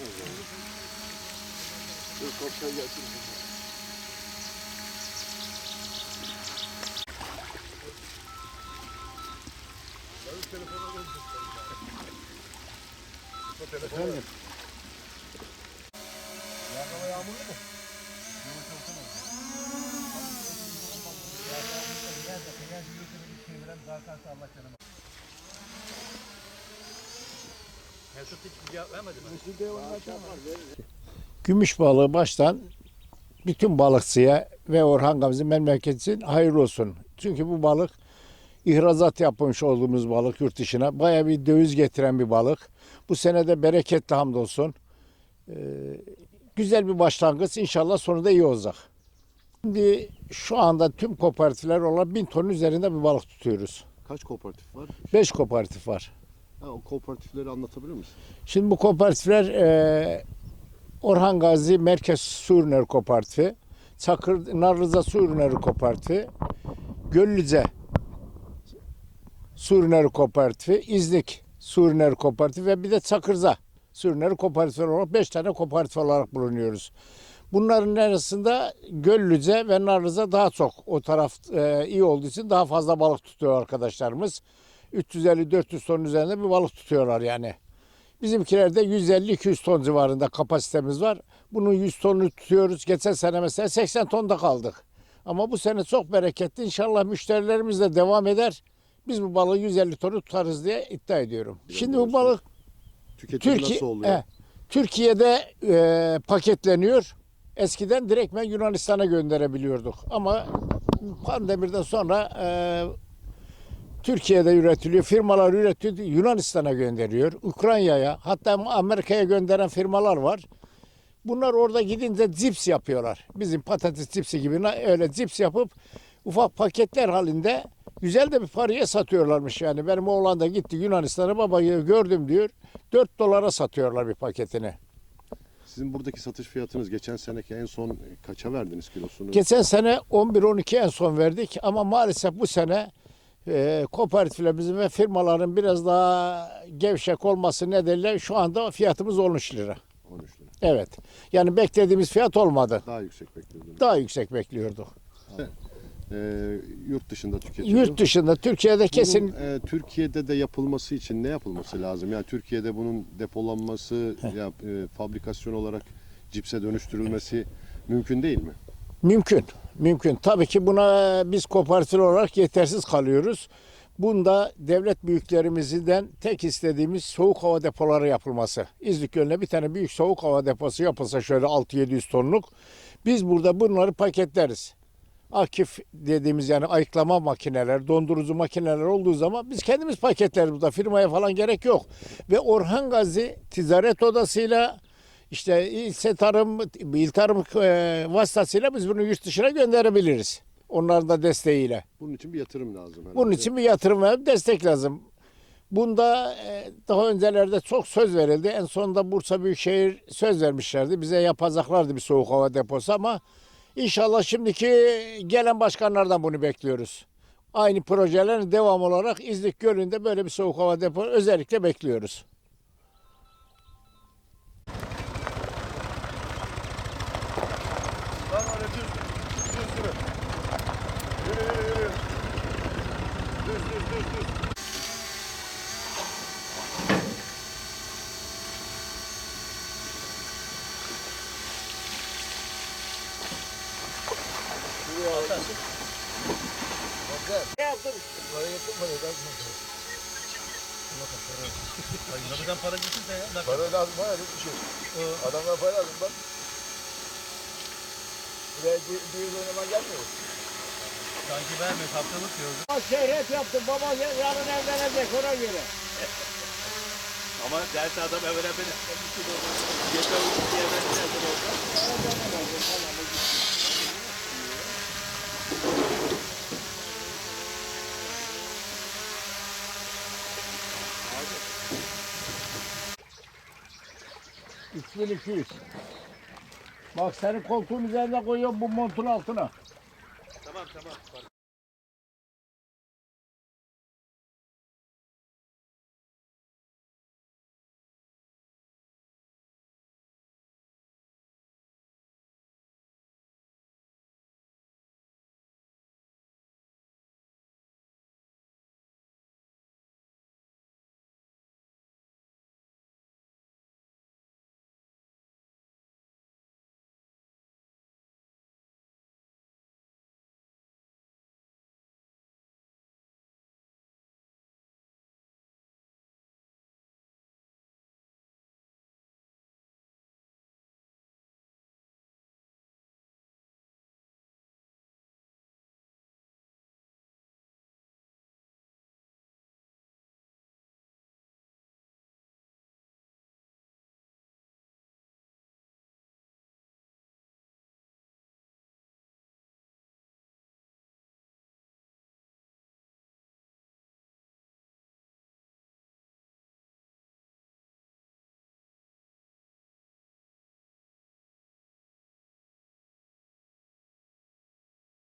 istemez yani. Dur kopya gelsin. Efendim? Yağmur yağmurlu mu? Mesut hiç cevap vermedi mi? Gümüş balığı baştan bütün balıkçıya ve Orhan Gamze memleketi için hayırlı olsun. Çünkü bu balık ihrazat yapmış olduğumuz balık yurt dışına. Baya bir döviz getiren bir balık. Bu sene de bereketli hamdolsun. Ee, güzel bir başlangıç. İnşallah sonu da iyi olacak. Şimdi şu anda tüm kooperatifler olan bin tonun üzerinde bir balık tutuyoruz. Kaç kooperatif var? Beş kooperatif var. Ha, o kooperatifleri anlatabilir misin? Şimdi bu kooperatifler e, Orhan Gazi Merkez Su Ürünleri Kooperatifi, Çakır Narlıza Su Ürünleri Kooperatifi, Göllüce Su Ürünleri Kooperatifi, İznik Su Ürünleri Kooperatifi ve bir de Çakırza Su Ürünleri Kooperatifi olarak 5 tane kooperatif olarak bulunuyoruz. Bunların arasında Göllüce ve Narlıza daha çok o taraf e, iyi olduğu için daha fazla balık tutuyor arkadaşlarımız. 350-400 ton üzerinde bir balık tutuyorlar yani. Bizimkilerde 150-200 ton civarında kapasitemiz var. Bunun 100 tonunu tutuyoruz. Geçen sene mesela 80 tonda kaldık. Ama bu sene çok bereketli. İnşallah müşterilerimiz de devam eder. Biz bu balığı 150 tonu tutarız diye iddia ediyorum. Şimdi bu balık Tüketimi Türkiye, nasıl oluyor? he, Türkiye'de e, paketleniyor. Eskiden direktmen Yunanistan'a gönderebiliyorduk. Ama pandemiden sonra e, Türkiye'de üretiliyor. Firmalar üretiyor, Yunanistan'a gönderiyor. Ukrayna'ya, hatta Amerika'ya gönderen firmalar var. Bunlar orada gidince cips yapıyorlar. Bizim patates cipsi gibi öyle cips yapıp ufak paketler halinde güzel de bir paraya satıyorlarmış yani. Benim oğlan da gitti Yunanistan'a baba gördüm diyor. 4 dolara satıyorlar bir paketini. Sizin buradaki satış fiyatınız geçen seneki en son kaça verdiniz kilosunu? Geçen sene 11-12 en son verdik ama maalesef bu sene e, kooperatiflerimizin ve firmaların biraz daha gevşek olması nedeniyle şu anda fiyatımız 13 lira. 13 lira. Evet. Yani beklediğimiz fiyat olmadı. Daha yüksek bekliyordunuz. Daha yüksek bekliyorduk. Ee, yurt dışında tüketiliyor. Yurt dışında Türkiye'de kesin Bunun, e, Türkiye'de de yapılması için ne yapılması lazım? Yani Türkiye'de bunun depolanması, ya, e, fabrikasyon olarak cipse dönüştürülmesi mümkün değil mi? Mümkün. Mümkün. Tabii ki buna biz kooperatif olarak yetersiz kalıyoruz. Bunda devlet büyüklerimizden tek istediğimiz soğuk hava depoları yapılması. İznik Gölü'ne bir tane büyük soğuk hava deposu yapılsa şöyle 6-700 tonluk. Biz burada bunları paketleriz. Akif dediğimiz yani ayıklama makineler, dondurucu makineler olduğu zaman biz kendimiz paketleriz burada. Firmaya falan gerek yok. Ve Orhan Gazi Ticaret Odası'yla işte ilçe tarım, il tarım e, vasıtasıyla biz bunu yurt dışına gönderebiliriz. Onların da desteğiyle. Bunun için bir yatırım lazım. herhalde. Bunun için bir yatırım ve destek lazım. Bunda e, daha öncelerde çok söz verildi. En sonunda Bursa Büyükşehir söz vermişlerdi. Bize yapacaklardı bir soğuk hava deposu ama inşallah şimdiki gelen başkanlardan bunu bekliyoruz. Aynı projelerin devam olarak İznik Gölü'nde böyle bir soğuk hava deposu özellikle bekliyoruz. Yaptın? Ay neden para getirse ya? Ne Para lazım bana bir şey. Adamlar para lazım bak. Buraya bir, bir oynama gelmiyor. Sanki vermiyor haftalık diyordu. Şehret yaptım. Baba yarın evlenecek ona göre. Ama derse adam evvela beni. Yeter diye 3200. Bak senin koltuğun üzerine koyuyorum bu montun altına. Tamam tamam.